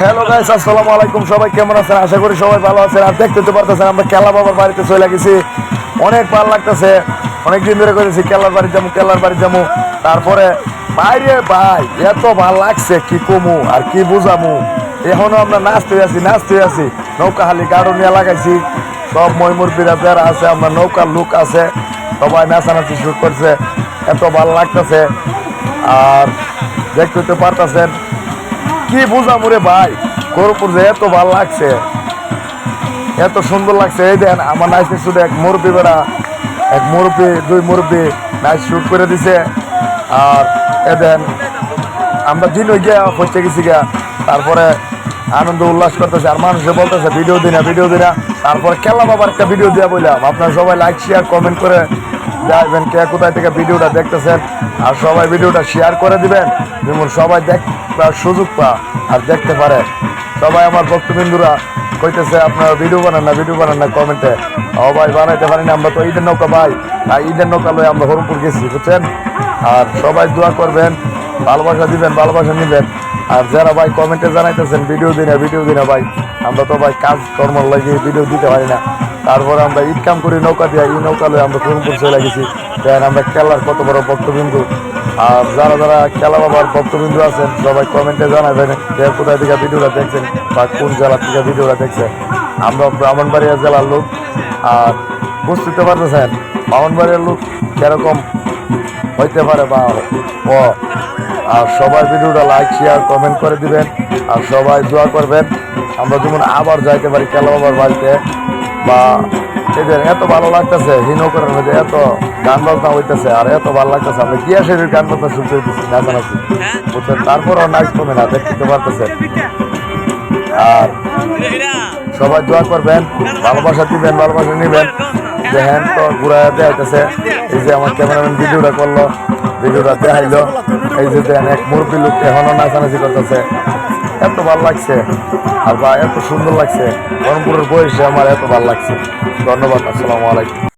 Hello guys আসসালামু আলাইকুম। সবাই কেমন আছেন? আশা করি সবাই ভালো আছেন। আর দেখতে তো পারতেছেন, আমরা কেলা বাবার বাড়িতে চলে গেছি। অনেক ভালো লাগতেছে। অনেক দিন ধরে করেছি কেলার বাড়ি যাব কেলার বাড়ি যাব তারপরে, বাইরে ভাই, এত ভালো লাগছে, কি কমু আর কি বুঝামু। এখনও আমরা নাচতে আছি নাচতে আছি। নৌকা হালি গাড়ো নিয়ে লাগাইছি। সব ময়মুর বিরাজার আছে, আমরা নৌকার লোক আছে। সবাই নাচানাচি শুরু করছে। এত ভালো লাগতেছে। আর দেখতে তো পারতেছেন কি বুঝাম রে ভাই? গরুপুর যে এত ভালো লাগছে, এত সুন্দর লাগছে। এই দেন, আমার নাইসে শুধু এক মুরব্বী বেড়া, এক মুরব্বী, দুই মুরব্বী নাইস শুট করে দিছে। আর এ দেন, আমরা দিন ওই গিয়া পৌঁছে গেছি গিয়া, তারপরে আনন্দ উল্লাস করতেছে। আর মানুষে বলতেছে, ভিডিও দিনা ভিডিও দিনা। তারপরে খেলা বাবার একটা ভিডিও দেওয়া বললাম আপনারা সবাই লাইক শেয়ার কমেন্ট করে যাইবেন কে কোথায় থেকে ভিডিওটা দেখতেছেন, আর সবাই ভিডিওটা শেয়ার করে দিবেন, যেমন সবাই দেখবার সুযোগ পা আর দেখতে পারে। সবাই আমার ভক্তবিন্দুরা কইতেছে, আপনারা ভিডিও বানান না ভিডিও বানান না কমেন্টে। ও ভাই, বানাইতে পারি না, আমরা তো ঈদের নৌকা ভাই। আর ঈদের নৌকা লয়ে আমরা হরমপুর গেছি, বুঝছেন? আর সবাই দোয়া করবেন, ভালোবাসা দিবেন, ভালোবাসা নিবেন। আর যারা ভাই কমেন্টে জানাইতেছেন ভিডিও দিনে ভিডিও দিনে ভাই, আমরা তো ভাই কাজ কর্ম লাগে ভিডিও দিতে পারি না। তারপরে আমরা ঈদ কাম করি নৌকা দিয়ে এই নৌকা লয়ে আমরা হরমপুর চলে গেছি। দেন আমরা খেলার কত বড় ভক্তবিন্দু। আর যারা যারা খেলা বাবার ভক্তবিন্দু আছেন, সবাই কমেন্টে জানাবেন কে কোথায় থেকে ভিডিওটা দেখছেন বা কোন জেলা থেকে ভিডিওটা দেখছেন। আমরা ব্রাহ্মণবাড়িয়া জেলার লোক। আর বুঝতে পারতেছেন, ব্রাহ্মণবাড়িয়ার লোক কীরকম হইতে পারে বা ও। আর সবাই ভিডিওটা লাইক শেয়ার কমেন্ট করে দিবেন। আর সবাই দোয়া করবেন। আমরা যেমন আবার যাইতে পারি খেলা বাবার বাড়িতে। বা এদের এত ভালো লাগতেছে হিনকরের মধ্যে এত গান বাজনা হইতেছে আর এত ভালো লাগতেছে, আমরা গিয়া শরীর গান বাজনা শুনতে দিচ্ছি নাচানাচি বুঝছেন? তারপরও নাচ কমে না, দেখতে পারতেছে আর সবাই দোয়া করবেন, ভালোবাসা দিবেন, ভালোবাসা নিবেন। যে হ্যান তো ঘুরাইয়া দেখাইতেছে এই যে আমার ক্যামেরাম্যান ভিডিওটা করল, ভিডিওটা দেখাইলো, এই যে এক মুরব্বী লোক এখনও নাচানাচি করতেছে। এত ভালো লাগছে। আর বা এত সুন্দর লাগছে। বরমপুরের বয়সে আমার এত ভালো লাগছে। ধন্যবাদ, আসসালামু আলাইকুম।